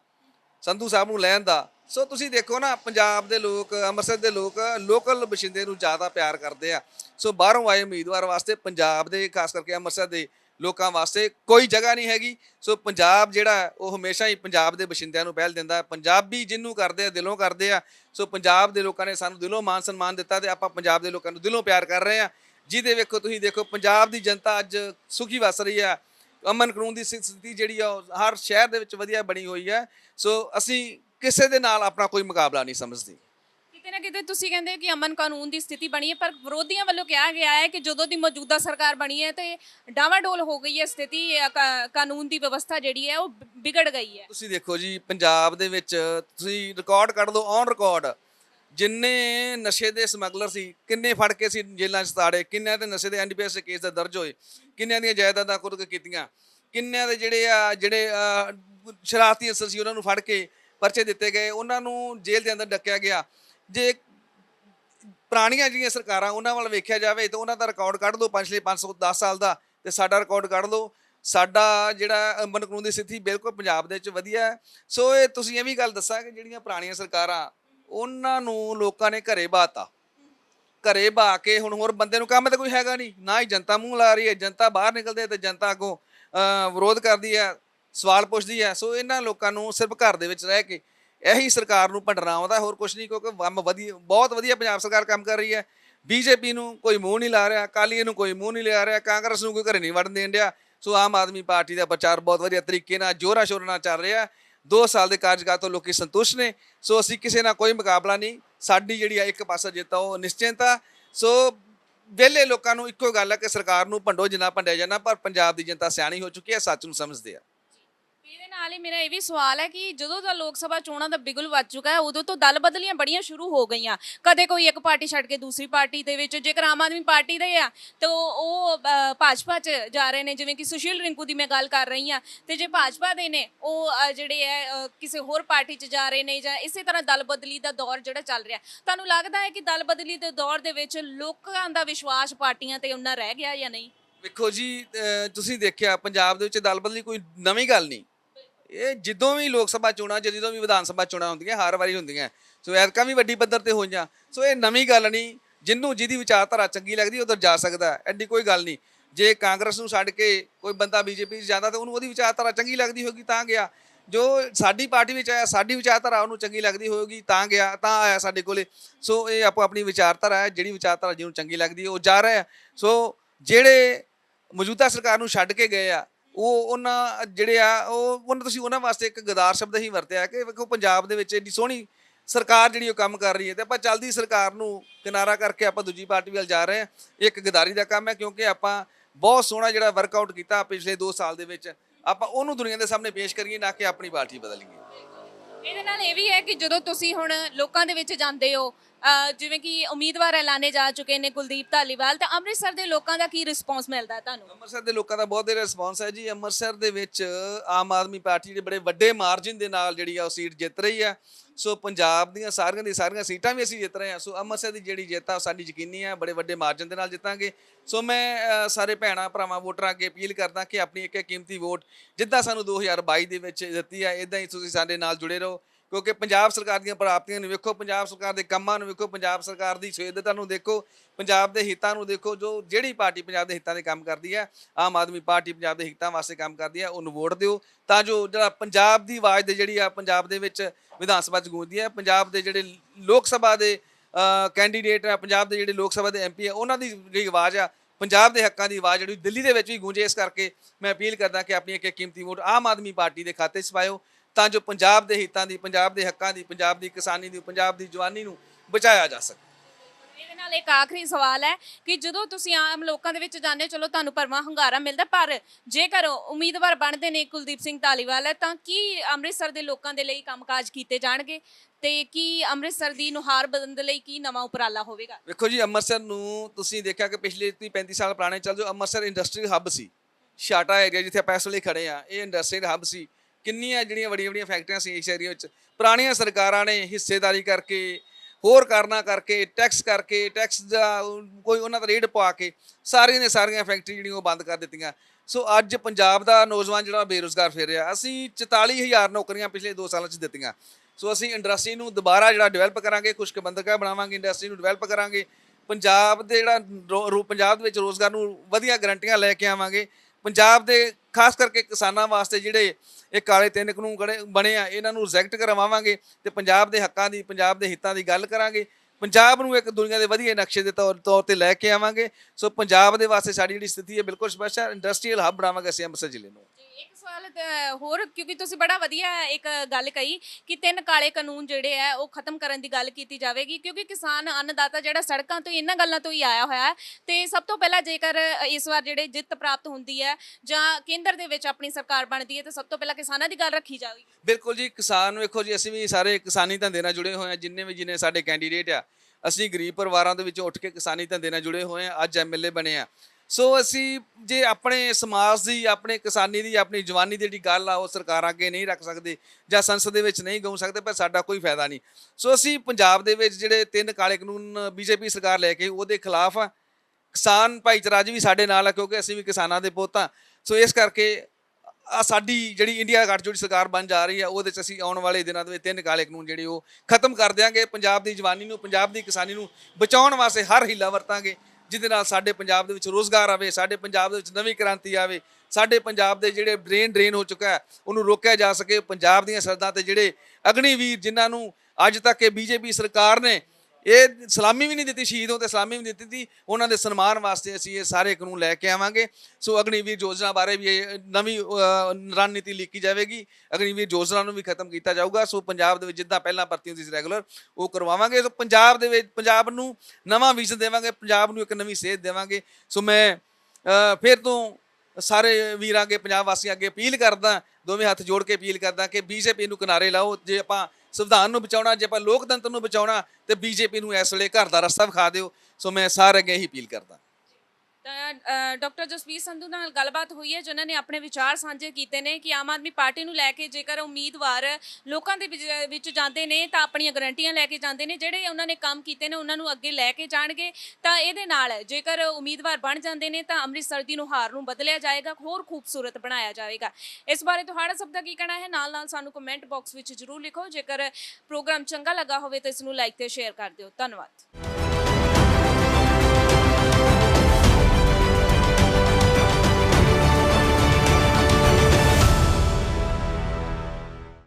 B: ਸੰਧੂ ਸਾਹਿਬ ਨੂੰ ਲੈਣ ਦਾ। ਸੋ ਤੁਸੀਂ ਦੇਖੋ ਨਾ, ਪੰਜਾਬ ਦੇ ਲੋਕ, ਅੰਮ੍ਰਿਤਸਰ ਦੇ ਲੋਕ ਲੋਕਲ ਬਸ਼ਿੰਦੇ ਨੂੰ ਜ਼ਿਆਦਾ ਪਿਆਰ ਕਰਦੇ ਆ। ਸੋ ਬਾਹਰੋਂ ਆਏ ਉਮੀਦਵਾਰ ਵਾਸਤੇ ਪੰਜਾਬ ਦੇ, ਖਾਸ ਕਰਕੇ ਅੰਮ੍ਰਿਤਸਰ ਦੇ ਲੋਕਾਂ ਵਾਸਤੇ ਕੋਈ ਜਗ੍ਹਾ ਨਹੀਂ ਹੈਗੀ। ਸੋ ਪੰਜਾਬ ਜਿਹੜਾ ਉਹ ਹਮੇਸ਼ਾ ਹੀ ਪੰਜਾਬ ਦੇ ਬਸ਼ਿੰਦਿਆਂ ਨੂੰ ਪਹਿਲ ਦਿੰਦਾ ਪੰਜਾਬੀ ਜਿਹਨੂੰ ਕਰਦੇ ਆ, ਦਿਲੋਂ ਕਰਦੇ ਆ। ਸੋ ਪੰਜਾਬ ਦੇ ਲੋਕਾਂ ਨੇ ਸਾਨੂੰ ਦਿਲੋਂ ਮਾਨ ਸਨਮਾਨ ਦਿੱਤਾ ਤੇ ਆਪਾਂ ਪੰਜਾਬ ਦੇ ਲੋਕਾਂ ਨੂੰ ਦਿਲੋਂ ਪਿਆਰ ਕਰ ਰਹੇ ਆ ਜਿਹਦੇ ਵੇਖੋ ਤੁਸੀਂ ਦੇਖੋ, ਪੰਜਾਬ ਦੀ ਜਨਤਾ ਅੱਜ ਸੁਖੀ ਵਸ ਰਹੀ ਆ ਅਮਨ ਕਾਨੂੰਨ ਦੀ ਸਥਿਤੀ ਜਿਹੜੀ ਆ, ਉਹ ਹਰ ਸ਼ਹਿਰ ਦੇ ਵਿੱਚ ਵਧੀਆ ਬਣੀ ਹੋਈ ਹੈ। ਸੋ ਅਸੀਂ ਕਿਸੇ ਦੇ ਨਾਲ ਆਪਣਾ ਕੋਈ ਮੁਕਾਬਲਾ ਨਹੀਂ ਸਮਝਦੇ।
A: ਕਿਤੇ ਨਾ ਕਿਤੇ ਤੁਸੀਂ ਕਹਿੰਦੇ ਕਿ ਅਮਨ ਕਾਨੂੰਨ ਦੀ ਸਥਿਤੀ ਬਣੀ ਹੈ ਪਰ ਵਿਰੋਧੀਆਂ ਵੱਲੋਂ ਕਿਹਾ ਗਿਆ ਹੈ ਕਿ ਜਦੋਂ ਦੀ ਮੌਜੂਦਾ ਸਰਕਾਰ ਬਣੀ ਹੈ ਤੇ ਡਾਵਾਡੋਲ ਹੋ ਗਈ ਹੈ ਸਥਿਤੀ ਅ, ਕਾ- ਕਾਨੂੰਨ ਦੀ ਵਿਵਸਥਾ ਜਿਹੜੀ ਹੈ ਉਹ ਬ- ਵਿਗੜ ਗਈ ਹੈ।
B: ਤੁਸੀਂ ਦੇਖੋ ਜੀ ਪੰਜਾਬ ਦੇ ਵਿੱਚ ਤੁਸੀਂ ਰਿਕਾਰਡ ਕੱਢ ਲਓ ਔਨ ਰਿਕਾਰਡ ਜਿੰਨੇ ਨਸ਼ੇ ਦੇ ਸਮਗਲਰ ਸੀ ਕਿੰਨੇ ਫੜ ਕੇ ਸੀ ਜੇਲ੍ਹਾਂ 'ਚ ਤਾੜੇ ਕਿੰਨਿਆਂ ਦੇ ਨਸ਼ੇ ਦੇ ਐਨਡੀਪੀਐਸ ਕੇਸ ਦਾ ਦਰਜ ਹੋਏ ਕਿੰਨਿਆਂ ਦੀਆਂ ਜਾਇਦਾਦਾਂ ਕੁਰਕ ਕੀਤੀਆਂ ਕਿੰਨਿਆਂ ਦੇ ਜਿਹੜੇ ਆ ਜਿਹੜੇ ਅਹ, ਸ਼ਰਾਰਤੀ ਅਸਰ ਸੀ ਉਹਨਾਂ ਨੂੰ ਫੜ ਕੇ ਪਰਚੇ ਦਿੱਤੇ ਗਏ ਉਹਨਾਂ ਨੂੰ ਜੇਲ੍ਹ ਦੇ ਅੰਦਰ ਡੱਕਿਆ ਗਿਆ। ਜੇ ਪੁਰਾਣੀਆਂ ਜਿਹੜੀਆਂ ਸਰਕਾਰਾਂ ਉਹਨਾਂ ਵੱਲ ਵੇਖਿਆ ਜਾਵੇ ਤਾਂ ਉਹਨਾਂ ਦਾ ਰਿਕਾਰਡ ਕੱਢ ਲਓ ਪਿਛਲੇ 510 ਸਾਲ ਦਾ ਤੇ ਸਾਡਾ ਰਿਕਾਰਡ ਕੱਢ ਲਓ। ਸਾਡਾ ਜਿਹੜਾ ਅਮਨ ਕਾਨੂੰਨ ਦੀ ਸਥਿਤੀ ਬਿਲਕੁਲ ਪੰਜਾਬ ਦੇ ਵਿੱਚ ਵਧੀਆ ਹੈ। ਸੋ ਇਹ ਤੁਸੀਂ ਇਹ ਵੀ ਗੱਲ ਦੱਸਾਂ ਕਿ ਜਿਹੜੀਆਂ ਪੁਰਾਣੀਆਂ ਸਰਕਾਰਾਂ, ਉਹਨਾਂ ਨੂੰ ਲੋਕਾਂ ਨੇ ਘਰੇ ਬਾਤਾ ਘਰੇ ਬਾ ਕੇ ਹੁਣ ਹੋਰ ਬੰਦੇ ਨੂੰ ਕੰਮ ਤਾਂ ਕੋਈ ਹੈਗਾ ਨਹੀਂ। ਨਾ ਹੀ ਜਨਤਾ ਮੂੰਹ ਲਾ ਰਹੀ ਹੈ, ਜਨਤਾ ਬਾਹਰ ਨਿਕਲਦੇ ਤੇ ਜਨਤਾ ਅੱਗੋਂ ਵਿਰੋਧ ਕਰਦੀ ਹੈ, ਸਵਾਲ ਪੁੱਛਦੀ ਹੈ। ਸੋ ਇਹਨਾਂ ਲੋਕਾਂ ਨੂੰ ਸਿਰਫ ਘਰ ਦੇ ਵਿੱਚ ਰਹਿ ਕੇ ਇਹੀ ਸਰਕਾਰ ਨੂੰ ਭੰਡਣਾ ਆਉਂਦਾ, ਹੋਰ ਕੁਝ ਨਹੀਂ, ਕਿਉਂਕਿ ਵੰਮ ਵਧੀਆ, ਬਹੁਤ ਵਧੀਆ ਪੰਜਾਬ ਸਰਕਾਰ ਕੰਮ ਕਰ ਰਹੀ ਹੈ। ਬੀਜੇਪੀ ਨੂੰ ਕੋਈ ਮੂੰਹ ਨਹੀਂ ਲਾ ਰਿਹਾ, ਅਕਾਲੀ ਨੂੰ ਕੋਈ ਮੂੰਹ ਨਹੀਂ ਲਿਆ ਰਿਹਾ, ਕਾਂਗਰਸ ਨੂੰ ਕੋਈ ਘਰੇ ਨਹੀਂ ਵੜਨ ਦੇਣ ਰਿਹਾ ਸੋ ਆਮ ਆਦਮੀ ਪਾਰਟੀ ਦਾ ਪ੍ਰਚਾਰ ਬਹੁਤ ਵਧੀਆ ਤਰੀਕੇ ਨਾਲ, ਜੋਰਾ ਸ਼ੋਰ ਨਾਲ ਚੱਲ ਰਿਹਾ 2 ਸਾਲ ਦੇ ਕਾਰਜਕਾਲ ਤੋਂ ਲੋਕੀ ਸੰਤੁਸ਼ਟ ਨੇ। ਸੋ ਅਸੀਂ ਕਿਸੇ ਨਾਲ ਕੋਈ ਮੁਕਾਬਲਾ ਨਹੀਂ, ਸਾਡੀ ਜਿਹੜੀ ਆ ਇੱਕ ਪਾਸਾ ਜਿੱਤ ਆ, ਉਹ ਨਿਸ਼ਚਿੰਤ ਆ। ਸੋ ਵਿਹਲੇ ਲੋਕਾਂ ਨੂੰ ਇੱਕੋ ਗੱਲ ਹੈ ਕਿ ਸਰਕਾਰ ਨੂੰ ਭੰਡੋ ਜਿੰਨਾ ਭੰਡਿਆ ਜਾਣਾ ਪਰ ਪੰਜਾਬ ਦੀ ਜਨਤਾ ਸਿਆਣੀ ਹੋ ਚੁੱਕੀ ਹੈ, ਸੱਚ ਨੂੰ ਸਮਝਦੇ ਆ।
A: ਇਹਦੇ ਨਾਲ ਹੀ ਮੇਰਾ ਇਹ ਵੀ ਸਵਾਲ ਹੈ ਕਿ ਜਦੋਂ ਦਾ ਲੋਕ ਸਭਾ ਚੋਣਾਂ ਦਾ ਬਿਗੁਲ ਵੱਜ ਚੁੱਕਾ ਹੈ ਉਦੋਂ ਤੋਂ ਦਲ ਬਦਲੀਆਂ ਬੜੀਆਂ ਸ਼ੁਰੂ ਹੋ ਗਈਆਂ। ਕਦੇ ਕੋਈ ਇੱਕ ਪਾਰਟੀ ਛੱਡ ਕੇ ਦੂਸਰੀ ਪਾਰਟੀ ਦੇ ਵਿੱਚ ਜੇਕਰ ਆਮ ਆਦਮੀ ਪਾਰਟੀ ਦੇ ਆ ਤਾਂ ਉਹ ਅ, ਭਾਜਪਾ 'ਚ ਜਾ ਰਹੇ ਨੇ ਜਿਵੇਂ ਕਿ ਸੁਸ਼ੀਲ ਰਿੰਕੂ ਦੀ ਮੈਂ ਗੱਲ ਕਰ ਰਹੀ ਹਾਂ। ਤੇ ਜੇ ਭਾਜਪਾ ਦੇ ਨੇ ਉਹ ਅ, ਜਿਹੜੇ ਹੈ ਅ, ਕਿਸੇ ਹੋਰ ਪਾਰਟੀ 'ਚ ਜਾ ਰਹੇ ਨੇ ਜਾਂ ਇਸੇ ਤਰ੍ਹਾਂ ਦਲ ਬਦਲੀ ਦਾ ਦੌਰ ਜਿਹੜਾ ਚੱਲ ਰਿਹਾ। ਤੁਹਾਨੂੰ ਲੱਗਦਾ ਹੈ ਕਿ ਦਲ ਬਦਲੀ ਦੇ ਦੌਰ ਦੇ ਵਿੱਚ ਲੋਕਾਂ ਦਾ ਵਿਸ਼ਵਾਸ ਪਾਰਟੀਆਂ ਤੇ ਉਹਨਾਂ ਰਹਿ ਗਿਆ ਜਾਂ ਨਹੀਂ?
B: ਵੇਖੋ ਜੀ ਅਹ ਤੁਸੀਂ ਦੇਖਿਆ ਪੰਜਾਬ ਦੇ ਵਿੱਚ ਦਲ ਬਦਲੀ ਕੋਈ ਨਵੀਂ ਗੱਲ ਨਹੀਂ। ਇਹ ਜਦੋਂ ਵੀ ਲੋਕ ਸਭਾ ਚੋਣਾਂ ਜਾਂ ਜਦੋਂ ਵੀ ਵਿਧਾਨ ਸਭਾ ਚੋਣਾਂ ਹੁੰਦੀਆਂ, ਹਰ ਵਾਰੀ ਹੁੰਦੀਆਂ। ਸੋ ਐਤਕਾਂ ਵੀ ਵੱਡੀ ਪੱਧਰ ਤੇ ਹੋਈਆਂ। ਸੋ ਇਹ ਨਵੀਂ ਗੱਲ ਨਹੀਂ, ਜਿੰਨੂੰ ਜਿਹਦੀ ਵਿਚਾਰਧਾਰਾ ਚੰਗੀ ਲੱਗਦੀ, ਉਧਰ ਜਾ ਸਕਦਾ ਐਡੀ ਕੋਈ ਗੱਲ ਨਹੀਂ। ਜੇ ਕਾਂਗਰਸ ਨੂੰ ਛੱਡ ਕੇ ਕੋਈ ਬੰਦਾ ਬੀਜੇਪੀ 'ਚ ਜਾਂਦਾ, ਤਾਂ ਉਹਨੂੰ ਉਹਦੀ ਵਿਚਾਰਧਾਰਾ ਚੰਗੀ ਲੱਗਦੀ ਹੋਗੀ ਤਾਂ ਗਿਆ। ਜੋ ਸਾਡੀ ਪਾਰਟੀ ਵਿੱਚ ਆਇਆ, ਸਾਡੀ ਵਿਚਾਰਧਾਰਾ ਉਹਨੂੰ ਚੰਗੀ ਲੱਗਦੀ ਹੋਊਗੀ ਤਾਂ ਗਿਆ, ਤਾਂ ਆਇਆ ਸਾਡੇ ਕੋਲੇ। ਸੋ ਇਹ ਆਪੋ ਆਪਣੀ ਵਿਚਾਰਧਾਰਾ ਹੈ, ਜਿਹੜੀ ਵਿਚਾਰਧਾਰਾ ਜਿਹਨੂੰ ਚੰਗੀ ਲੱਗਦੀ ਹੈ, ਉਹ ਜਾ ਰਿਹਾ ਸੋ ਜਿਹੜੇ ਮੌਜੂਦਾ ਸਰਕਾਰ ਨੂੰ ਛੱਡ ਕੇ ਗਏ ਆ ਉਹ ਉਹਨਾਂ ਜਿਹੜੇ ਆ, ਉਹ ਉਹਨਾਂ ਤੁਸੀਂ ਉਹਨਾਂ ਵਾਸਤੇ ਇੱਕ ਗਦਾਰ ਸ਼ਬਦ ਹੀ ਵਰਤਿਆ ਕਿ ਵੇਖੋ ਪੰਜਾਬ ਦੇ ਵਿੱਚ ਏਡੀ ਸੋਹਣੀ ਸਰਕਾਰ ਜਿਹੜੀ ਉਹ ਕੰਮ ਕਰ ਰਹੀ ਹੈ ਤੇ ਆਪਾਂ ਚੱਲਦੀ ਸਰਕਾਰ ਨੂੰ ਕਿਨਾਰਾ ਕਰਕੇ ਆਪਾਂ ਦੂਜੀ ਪਾਰਟੀ ਵੱਲ ਜਾ ਰਹੇ ਹਾਂ। ਇੱਕ ਗਦਾਰੀ ਦਾ ਕੰਮ ਹੈ ਕਿਉਂਕਿ ਆਪਾਂ ਬਹੁਤ ਸੋਹਣਾ ਜਿਹੜਾ ਵਰਕਆਊਟ ਕੀਤਾ ਪਿਛਲੇ 2 ਸਾਲ ਦੇ ਵਿੱਚ, ਆਪਾਂ ਉਹਨੂੰ ਦੁਨੀਆ ਦੇ ਸਾਹਮਣੇ ਪੇਸ਼ ਕਰੀਏ, ਨਾ ਕਿ ਆਪਣੀ ਪਾਰਟੀ ਬਦਲੀਏ
A: ਇਹਦੇ ਨਾਲ ਇਹ ਵੀ ਹੈ ਕਿ ਜਦੋਂ ਤੁਸੀਂ ਹੁਣ ਲੋਕਾਂ ਦੇ ਵਿੱਚ ਜਾਂਦੇ ਹੋ ਜਿਵੇਂ ਕਿ ਉਮੀਦਵਾਰ ਐਲਾਨੇ ਜਾ ਚੁੱਕੇ ਨੇ ਕੁਲਦੀਪ ਧਾਲੀਵਾਲ, ਤਾਂ ਅੰਮ੍ਰਿਤਸਰ ਦੇ ਲੋਕਾਂ ਦਾ ਕੀ ਰਿਸਪੌਂਸ ਮਿਲਦਾ ਤੁਹਾਨੂੰ?
B: ਅੰਮ੍ਰਿਤਸਰ ਦੇ ਲੋਕਾਂ ਦਾ ਬਹੁਤ ਦੇਰ ਰਿਸਪੌਂਸ ਹੈ ਜੀ। ਅੰਮ੍ਰਿਤਸਰ ਦੇ ਵਿੱਚ ਆਮ ਆਦਮੀ ਪਾਰਟੀ ਦੇ ਬੜੇ ਵੱਡੇ ਮਾਰਜਨ ਦੇ ਨਾਲ ਜਿਹੜੀ ਆ ਉਹ ਸੀਟ ਜਿੱਤ ਰਹੀ ਹੈ। ਸੋ ਪੰਜਾਬ ਦੀਆਂ ਸਾਰੀਆਂ ਦੀ ਸਾਰੀਆਂ ਸੀਟਾਂ ਵੀ ਅਸੀਂ ਜਿੱਤ ਰਹੇ ਹਾਂ। ਸੋ ਅੰਮ੍ਰਿਤਸਰ ਦੀ ਜਿਹੜੀ ਜਿੱਤ ਆ ਉਹ ਸਾਡੀ ਯਕੀਨੀ ਹੈ, ਬੜੇ ਵੱਡੇ ਮਾਰਜਨ ਦੇ ਨਾਲ ਜਿੱਤਾਂਗੇ। ਸੋ ਮੈਂ ਸਾਰੇ ਭੈਣਾਂ, ਭਰਾਵਾਂ, ਵੋਟਰਾਂ ਅੱਗੇ ਅਪੀਲ ਕਰਦਾ ਕਿ ਆਪਣੀ ਇੱਕ ਕੀਮਤੀ ਵੋਟ ਜਿੱਦਾਂ ਸਾਨੂੰ 2022 ਦੇ ਵਿੱਚ ਦਿੱਤੀ ਹੈ ਇਦਾਂ ਹੀ ਤੁਸੀਂ ਸਾਡੇ ਨਾਲ ਜੁੜੇ ਰਹੋ। ਕਿਉਂਕਿ ਪੰਜਾਬ ਸਰਕਾਰ ਦੀਆਂ ਪ੍ਰਾਪਤੀਆਂ ਨੂੰ ਵੇਖੋ, ਪੰਜਾਬ ਸਰਕਾਰ ਦੇ ਕੰਮਾਂ ਨੂੰ ਵੇਖੋ, ਪੰਜਾਬ ਸਰਕਾਰ ਦੀ ਸਵੇਦਤਾ ਨੂੰ ਦੇਖੋ, ਪੰਜਾਬ ਦੇ ਹਿੱਤਾਂ ਨੂੰ ਦੇਖੋ, ਜੋ ਜਿਹੜੀ ਪਾਰਟੀ ਪੰਜਾਬ ਦੇ ਹਿੱਤਾਂ ਦੇ ਕੰਮ ਕਰਦੀ ਹੈ, ਆਮ ਆਦਮੀ ਪਾਰਟੀ ਪੰਜਾਬ ਦੇ ਹਿੱਤਾਂ ਵਾਸਤੇ ਕੰਮ ਕਰਦੀ ਹੈ, ਉਹਨੂੰ ਵੋਟ ਦਿਓ। ਤਾਂ ਜੋ ਜਿਹੜਾ ਪੰਜਾਬ ਦੀ ਆਵਾਜ਼ ਦੇ ਜਿਹੜੀ ਆ ਪੰਜਾਬ ਦੇ ਵਿੱਚ ਵਿਧਾਨ ਸਭਾ ਚ ਗੂੰਜਦੀ ਹੈ, ਪੰਜਾਬ ਦੇ ਜਿਹੜੇ ਲੋਕ ਸਭਾ ਦੇ ਕੈਂਡੀਡੇਟ ਆ ਪੰਜਾਬ ਦੇ ਜਿਹੜੇ ਲੋਕ ਸਭਾ ਦੇ ਐਮਪੀ ਹੈ, ਉਹਨਾਂ ਦੀ ਜਿਹੜੀ ਆਵਾਜ਼ ਆ, ਪੰਜਾਬ ਦੇ ਹੱਕਾਂ ਦੀ ਆਵਾਜ਼ ਜਿਹੜੀ ਦਿੱਲੀ ਦੇ ਵਿੱਚ ਵੀ ਗੂੰਜੇ। ਇਸ ਕਰਕੇ ਮੈਂ ਅਪੀਲ ਕਰਦਾ ਕਿ ਆਪਣੀ ਇੱਕ ਕੀਮਤੀ ਵੋਟ ਆਮ ਆਦਮੀ ਪਾਰਟੀ ਦੇ ਖਾਤੇ 'ਚ ਪਾਇਓ। ਤਾਂ ਜੋ ਪੰਜਾਬ ਦੇ ਹਿੱਤਾਂ ਦੀ ਪੰਜਾਬ ਦੇ ਹੱਕਾਂ ਦੀ ਪੰਜਾਬ ਦੀ ਕਿਸਾਨੀ ਦੀ ਪੰਜਾਬ ਦੀ ਜਵਾਨੀ ਨੂੰ ਬਚਾਇਆ ਜਾ ਸਕੇ।
A: ਇਹਦੇ ਨਾਲ ਇੱਕ ਆਖਰੀ ਸਵਾਲ ਹੈ ਕਿ ਜਦੋਂ ਤੁਸੀਂ ਆਮ ਲੋਕਾਂ ਦੇ ਵਿੱਚ ਜਾਂਦੇ ਹੋ ਚਲੋ ਤੁਹਾਨੂੰ ਪਰਮਾ ਹੰਗਾਰਾ ਮਿਲਦਾ ਪਰ ਜੇਕਰ ਉਮੀਦਵਾਰ ਬਣਦੇ ਨੇ ਕੁਲਦੀਪ ਸਿੰਘ ਧਾਲੀਵਾਲ ਹੈ ਤਾਂ ਕੀ ਅੰਮ੍ਰਿਤਸਰ ਦੇ ਲੋਕਾਂ ਦੇ ਲਈ ਕੰਮਕਾਜ ਕੀਤੇ ਜਾਣਗੇ? ਤੇ ਕੀ ਅੰਮ੍ਰਿਤਸਰ ਦੀ ਨੁਹਾਰ ਬਦਲਣ ਦੇ ਲਈ ਕੀ ਨਵਾਂ ਉਪਰਾਲਾ ਹੋਵੇਗਾ?
B: ਵੇਖੋ ਜੀ ਅੰਮ੍ਰਿਤਸਰ ਨੂੰ ਤੁਸੀਂ ਦੇਖਿਆ ਕਿ ਪਿਛਲੇ 30 35 ਸਾਲ ਪੁਰਾਣੇ ਚੱਲ ਜੋ ਅੰਮ੍ਰਿਤਸਰ ਇੰਡਸਟਰੀ ਹੱਬ ਸੀ। ਛਾਟਾ ਏਰੀਆ ਜਿੱਥੇ ਆਪਾਂ ਇਸ ਵੇਲੇ ਖੜੇ ਆ ਇਹ ਇੰਡਸਟਰੀ ਹੱਬ ਸੀ। ਕਿੰਨੀਆਂ ਜਿਹੜੀਆਂ ਵੱਡੀਆਂ ਵੱਡੀਆਂ ਫੈਕਟਰੀਆਂ ਸੀ ਇਸ ਏਰੀਆ ਵਿੱਚ। ਪੁਰਾਣੀਆਂ ਸਰਕਾਰਾਂ ਨੇ ਹਿੱਸੇਦਾਰੀ ਕਰਕੇ, ਹੋਰ ਕਾਰਨਾਂ ਕਰਕੇ ਟੈਕਸ ਕਰਕੇ ਟੈਕਸ ਦਾ ਕੋਈ ਉਹਨਾਂ ਦਾ ਰੇਟ ਪਾ ਕੇ ਸਾਰੀਆਂ ਨੇ ਸਾਰੀਆਂ ਫੈਕਟਰੀ ਜਿਹੜੀਆਂ ਉਹ ਬੰਦ ਕਰ ਦਿੱਤੀਆਂ। ਸੋ ਅੱਜ ਪੰਜਾਬ ਦਾ ਨੌਜਵਾਨ ਜਿਹੜਾ ਬੇਰੁਜ਼ਗਾਰ ਫਿਰ ਰਿਹਾ। ਅਸੀਂ 44000 ਨੌਕਰੀਆਂ ਪਿਛਲੇ 2 ਸਾਲਾਂ 'ਚ ਦਿੱਤੀਆਂ। ਸੋ ਅਸੀਂ ਇੰਡਸਟਰੀ ਨੂੰ ਦੁਬਾਰਾ ਜਿਹੜਾ ਡਿਵੈਲਪ ਕਰਾਂਗੇ, ਖੁਸ਼ਕਬੰਦਕਾ ਬਣਾਵਾਂਗੇ ਇੰਡਸਟਰੀ ਨੂੰ ਡਿਵੈਲਪ ਕਰਾਂਗੇ। ਪੰਜਾਬ ਦੇ ਜਿਹੜਾ ਰੋ- ਰੋ- ਪੰਜਾਬ ਦੇ ਵਿੱਚ ਰੋਜ਼ਗਾਰ ਨੂੰ ਵਧੀਆ ਗਰੰਟੀਆਂ ਲੈ ਕੇ ਆਵਾਂਗੇ। ਪੰਜਾਬ ਦੇ, ਖਾਸ ਕਰਕੇ ਕਿਸਾਨਾਂ ਵਾਸਤੇ ਜਿਹੜੇ ਇਹ ਕਾਲੇ ਤਿੰਨ ਕਾਨੂੰਨ ਗੜੇ- ਬਣੇ ਆ, ਇਹਨਾਂ ਨੂੰ ਰਿਜੈਕਟ ਕਰਵਾਵਾਂਗੇ ਤੇ ਪੰਜਾਬ ਦੇ ਹੱਕਾਂ ਦੀ, ਪੰਜਾਬ ਦੇ ਹਿੱਤਾਂ ਦੀ ਗੱਲ ਕਰਾਂਗੇ। ਪੰਜਾਬ ਨੂੰ ਇੱਕ ਦੁਨੀਆ ਦੇ ਵਧੀਆ ਨਕਸ਼ੇ ਦੇ ਤੌਰ ਤੌਰ ਤੇ ਲੈ ਕੇ ਆਵਾਂਗੇ। ਸੋ ਪੰਜਾਬ ਦੇ ਵਾਸਤੇ ਸਾਡੀ ਜਿਹੜੀ ਸਥਿਤੀ ਹੈ ਬਿਲਕੁਲ ਸਪਸ਼ਟ ਹੈ। ਇੰਡਸਟਰੀਅਲ ਹੱਬ ਬਣਾਵਾਂਗੇ ਅਸੀਂ ਅੰਮ੍ਰਿਤਸਰ ਜ਼ਿਲ੍ਹੇ ਨੂੰ।
A: ਇੱਕ ਸਵਾਲ ਤਾਂ ਹੋਰ, ਕਿਉਂਕਿ ਤੁਸੀਂ ਬੜਾ ਵਧੀਆ ਇੱਕ ਗੱਲ ਕਹੀ ਕਿ ਤਿੰਨ ਕਾਲੇ ਕਾਨੂੰਨ ਜਿਹੜੇ ਆ, ਉਹ ਖਤਮ ਕਰਨ ਦੀ ਗੱਲ ਕੀਤੀ ਜਾਵੇਗੀ, ਕਿਉਂਕਿ ਕਿਸਾਨ ਅੰਨਦਾਤਾ ਜਿਹੜਾ ਸੜਕਾਂ ਤੋਂ, ਇਹਨਾਂ ਗੱਲਾਂ ਤੋਂ ਹੀ ਆਇਆ ਹੋਇਆ ਹੈ। ਤੇ ਸਭ ਤੋਂ ਪਹਿਲਾਂ ਜੇਕਰ ਇਸ ਵਾਰ ਜਿਹੜੇ ਜਿੱਤ ਪ੍ਰਾਪਤ ਹੁੰਦੀ ਹੈ, ਜਾਂ ਕੇਂਦਰ ਦੇ ਵਿੱਚ ਆਪਣੀ ਸਰਕਾਰ ਬਣਦੀ ਹੈ, ਤਾਂ ਸਭ ਤੋਂ ਪਹਿਲਾਂ ਕਿਸਾਨਾਂ ਦੀ ਗੱਲ ਰੱਖੀ ਜਾਵੇਗੀ।
B: ਬਿਲਕੁਲ ਜੀ, ਕਿਸਾਨ ਵੇਖੋ ਜੀ, ਅਸੀਂ ਵੀ ਸਾਰੇ ਕਿਸਾਨੀ ਧੰਦੇ ਨਾਲ ਜੁੜੇ ਹੋਏ ਹਾਂ, ਜਿੰਨੇ ਵੀ ਜਿੰਨੇ ਸਾਡੇ ਕੈਂਡੀਡੇਟ ਆ, ਅਸੀਂ ਗਰੀਬ ਪਰਿਵਾਰਾਂ ਦੇ ਵਿੱਚੋਂ ਉੱਠ ਕੇ ਕਿਸਾਨੀ ਧੰਦੇ ਨਾਲ ਜੁੜੇ ਹੋਏ ਹਾਂ, ਅੱਜ ਐਮਐਲਏ ਬਣੇ ਆ। ਸੋ ਅਸੀਂ ਜੇ ਆਪਣੇ ਸਮਾਜ ਦੀ, ਆਪਣੇ ਕਿਸਾਨੀ ਦੀ, ਆਪਣੀ ਜਵਾਨੀ ਦੀ ਜਿਹੜੀ ਗੱਲ ਆ, ਉਹ ਸਰਕਾਰ ਅੱਗੇ ਨਹੀਂ ਰੱਖ ਸਕਦੇ ਜਾਂ ਸੰਸਦ ਦੇ ਵਿੱਚ ਨਹੀਂ ਗਾਉ ਸਕਦੇ, ਪਰ ਸਾਡਾ ਕੋਈ ਫਾਇਦਾ ਨਹੀਂ। ਸੋ ਅਸੀਂ ਪੰਜਾਬ ਦੇ ਵਿੱਚ ਜਿਹੜੇ ਤਿੰਨ ਕਾਲੇ ਕਾਨੂੰਨ ਬੀਜੇਪੀ ਸਰਕਾਰ ਲੈ ਕੇ ਉਹਦੇ ਖਿਲਾਫ ਆ। ਕਿਸਾਨ ਭਾਈਚਾਰਾ ਅੱਜ ਵੀ ਸਾਡੇ ਨਾਲ ਆ, ਕਿਉਂਕਿ ਅਸੀਂ ਵੀ ਕਿਸਾਨਾਂ ਦੇ ਪੁੱਤ ਆ। ਸੋ ਇਸ ਕਰਕੇ ਆ ਸਾਡੀ ਜਿਹੜੀ ਇੰਡੀਆ ਗੱਠਜੋੜੀ ਸਰਕਾਰ ਬਣ ਜਾ ਰਹੀ ਹੈ ਉਹਦੇ ਚ ਅਸੀਂ ਆਉਣ ਵਾਲੇ ਦਿਨਾਂ ਦੇ ਵਿੱਚ ਤਿੰਨ ਕਾਲੇ ਕਾਨੂੰਨ ਜਿਹੜੇ ਉਹ ਖਤਮ ਕਰ ਦਿਆਂਗੇ। ਪੰਜਾਬ ਦੀ ਜਵਾਨੀ ਨੂੰ, ਪੰਜਾਬ ਦੀ ਕਿਸਾਨੀ ਨੂੰ ਬਚਾਉਣ ਵਾਸਤੇ ਹਰ ਹੀਲਾ ਵਰਤਾਂਗੇ। ਜਿਹਦੇ ਨਾਲ ਸਾਡੇ ਪੰਜਾਬ ਦੇ ਵਿੱਚ ਰੋਜ਼ਗਾਰ ਆਵੇ, ਸਾਡੇ ਪੰਜਾਬ ਦੇ ਵਿੱਚ ਨਵੀਂ ਕ੍ਰਾਂਤੀ ਆਵੇ, ਸਾਡੇ ਪੰਜਾਬ ਦੇ ਜਿਹੜੇ ਬ੍ਰੇਨ ਡਰੇਨ ਹੋ ਚੁੱਕਾ ਹੈ, ਉਹਨੂੰ ਰੋਕਿਆ ਜਾ ਸਕੇ। ਪੰਜਾਬ ਦੀਆਂ ਸਰਦਾਂ ਤੇ ਜਿਹੜੇ ਅਗਨੀਵੀਰ ਜਿਨ੍ਹਾਂ ਨੂੰ ਅੱਜ ਤੱਕ ਇਹ ਬੀਜੇਪੀ ਸਰਕਾਰ ਨੇ ਇਹ ਸਲਾਮੀ ਵੀ ਨਹੀਂ ਦਿੱਤੀ, ਸ਼ਹੀਦ ਹੋ ਤੇ ਸਲਾਮੀ ਵੀ ਨਹੀਂ ਦਿੱਤੀ। ਉਹਨਾਂ ਦੇ ਸਨਮਾਨ ਵਾਸਤੇ ਅਸੀਂ ਇਹ ਸਾਰੇ ਕਾਨੂੰਨ ਲੈ ਕੇ ਆਵਾਂਗੇ। ਸੋ ਅਗਨੀਵੀਰ ਯੋਜਨਾ ਬਾਰੇ ਵੀ ਇਹ ਨਵੀਂ ਰਣਨੀਤੀ ਲਿਖੀ ਜਾਵੇਗੀ। ਅਗਨੀਵੀਰ ਯੋਜਨਾ ਨੂੰ ਵੀ ਖਤਮ ਕੀਤਾ ਜਾਊਗਾ। ਸੋ ਪੰਜਾਬ ਦੇ ਵਿੱਚ ਜਿੱਦਾਂ ਪਹਿਲਾਂ ਭਰਤੀ ਹੁੰਦੀ ਸੀ ਰੈਗੂਲਰ ਉਹ ਕਰਵਾਵਾਂਗੇ। ਸੋ ਪੰਜਾਬ ਦੇ ਵਿੱਚ, ਪੰਜਾਬ ਨੂੰ ਨਵਾਂ ਵਿਜ਼ਨ ਦੇਵਾਂਗੇ। ਪੰਜਾਬ ਨੂੰ ਇੱਕ ਨਵੀਂ ਸੇਧ ਦੇਵਾਂਗੇ। ਸੋ ਮੈਂ ਫਿਰ ਤੋਂ ਸਾਰੇ ਵੀਰਾਂ ਅੱਗੇ, ਪੰਜਾਬ ਵਾਸੀਆਂ ਅੱਗੇ ਅਪੀਲ ਕਰਦਾ, ਦੋਵੇਂ ਹੱਥ ਜੋੜ ਕੇ ਅਪੀਲ ਕਰਦਾ ਕਿ ਬੀਜੇਪੀ ਨੂੰ ਕਿਨਾਰੇ ਲਾਓ। ਜੇ ਆਪਾਂ ਸੰਵਿਧਾਨ ਨੂੰ ਬਚਾਉਣਾ, ਜੇ ਆਪਾਂ ਲੋਕਤੰਤਰ ਨੂੰ ਬਚਾਉਣਾ, ਤੇ ਬੀਜੇਪੀ ਨੂੰ ਇਸ ਵੇਲੇ ਘਰ ਦਾ ਰਸਤਾ ਵਿਖਾ ਦਿਓ। ਸੋ ਮੈਂ ਸਾਰਿਆਂ ਅੱਗੇ ਇਹੀ ਅਪੀਲ ਕਰਦਾ।
A: ਤਾਂ ਅ, ਡਾਕਟਰ ਜਸਵੀਰ ਸੰਧੂ ਨਾਲ ਗੱਲਬਾਤ ਹੋਈ ਹੈ ਜਿਨ੍ਹਾਂ ਨੇ ਆਪਣੇ ਵਿਚਾਰ ਸਾਂਝੇ ਕੀਤੇ ਨੇ ਕਿ ਆਮ ਆਦਮੀ ਪਾਰਟੀ ਨੂੰ ਲੈ ਕੇ ਜੇਕਰ ਉਮੀਦਵਾਰ ਲੋਕਾਂ ਦੇ ਵਿੱਚ- ਵਿੱਚ ਜਾਂਦੇ ਨੇ ਤਾਂ ਆਪਣੀਆਂ ਗਰੰਟੀਆਂ ਲੈ ਕੇ ਜਾਂਦੇ ਨੇ ਜਿਹੜੇ ਉਹਨਾਂ ਨੇ ਕੰਮ ਕੀਤੇ ਨੇ ਉਹਨਾਂ ਨੂੰ ਅੱਗੇ ਲੈ ਕੇ ਜਾਣਗੇ ਤਾਂ ਇਹਦੇ ਨਾਲ ਜੇਕਰ ਉਮੀਦਵਾਰ ਬਣ ਜਾਂਦੇ ਨੇ ਤਾਂ ਅੰਮ੍ਰਿਤਸਰ ਦੀ ਨੁਹਾਰ ਨੂੰ ਬਦਲਿਆ ਜਾਏਗਾ ਹੋਰ ਖੂਬਸੂਰਤ ਬਣਾਇਆ ਜਾਏਗਾ ਇਸ ਬਾਰੇ ਤੁਹਾਡਾ ਸਭ ਦਾ ਕੀ ਕਹਿਣਾ ਹੈ? ਨਾਲ ਨਾਲ ਸਾਨੂੰ ਕਮੈਂਟ ਬਾਕਸ ਵਿੱਚ ਜਰੂਰ ਲਿਖੋ ਜੇਕਰ ਪ੍ਰੋਗਰਾਮ ਚੰਗਾ ਲੱਗਾ ਹੋਵੇ ਤਾਂ ਇਸ ਨੂੰ ਲਾਈਕ ਤੇ ਸ਼ੇਅਰ ਕਰ ਦਿਓ। ਧੰਨਵਾਦ।